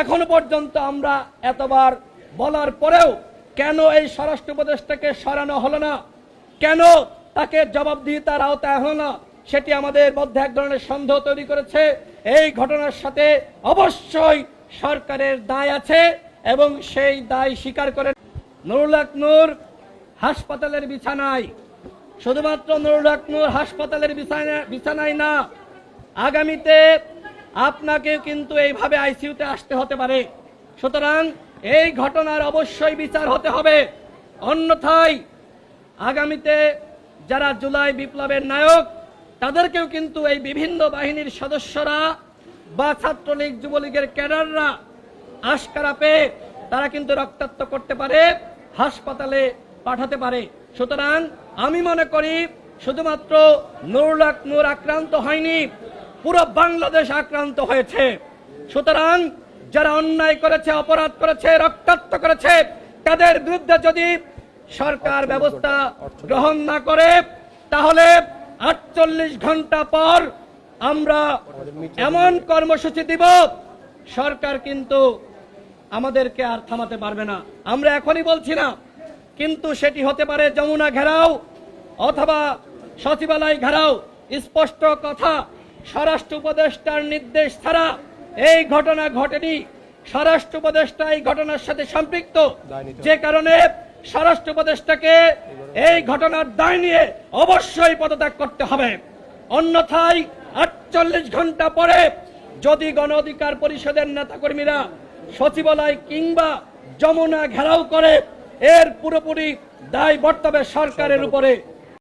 এখনও পর্যন্ত আমরা এতবার বলার পরেও কেন এই স্বরাষ্ট্র উপদেষ্টাকে সরানো হলো না? কেন তাকে জবাবদিহিতার আওতায় হলো না? সেটি আমাদের মধ্যে এক ধরনের সন্দেহ তৈরি করেছে। এই ঘটনার সাথে অবশ্যই সরকারের দায় আছে এবং সেই দায় স্বীকার করে নুরুল হাসপাতালের বিছানায়। শুধুমাত্র নুরুল হাসপাতালের বিছানা বিছানায় না, আগামীতে আপনাকেও কিন্তু এইভাবে আইসিইউতে আসতে হতে পারে। সুতরাং এই ঘটনার অবশ্যই বিচার হতে হবে। অন্যথায় আগামীতে যারা জুলাই বিপ্লবের নায়ক, তাদেরকেও কিন্তু এই বিভিন্ন বাহিনীর সদস্যরা বা ছাত্রলীগ, যুবলীগের ক্যাডাররা আশকারা পেয়ে তারা কিন্তু রক্তাক্ত করতে পারে, হাসপাতালে পাঠাতে পারে। সুতরাং আমি মনে করি শুধুমাত্র নুরুল হক নূর আক্রান্ত হয়নি পুরো বাংলাদেশ আক্রান্ত হয়েছে। সুতরাং যারা অন্যায় করেছে, অপরাধ করেছে, রক্তাক্ত করেছে, তাদের বিরুদ্ধে যদি সরকার ব্যবস্থা গ্রহণ না করে, তাহলে আটচল্লিশ ঘণ্টা পর আমরা এমন কর্মসূচি দিব, সরকার কিন্তু আমাদেরকে আর থামাতে পারবে না। আমরা এখনই বলছি না, কিন্তু সেটি হতে পারে যমুনা ঘেরাও অথবা সচিবালয় ঘেরাও। স্পষ্ট কথা স্বরাষ্ট্র উপদেষ্টার নির্দেশ ছাড়া এই ঘটনা ঘটেনি। স্বরাষ্ট্র উপদেষ্টা এই ঘটনার সাথে সম্পৃক্ত। যে কারণে স্বরাষ্ট্র উপদেষ্টাকে এই ঘটনার দায় নিয়ে অবশ্যই পদত্যাগ করতে হবে। অন্যথায় আটচল্লিশ ঘণ্টা পরে যদি গণ অধিকার পরিষদের নেতাকর্মীরা সচিবালয় কিংবা যমুনা ঘেরাও করে এর পুরোপুরি দায় বর্তবে সরকারের উপরে।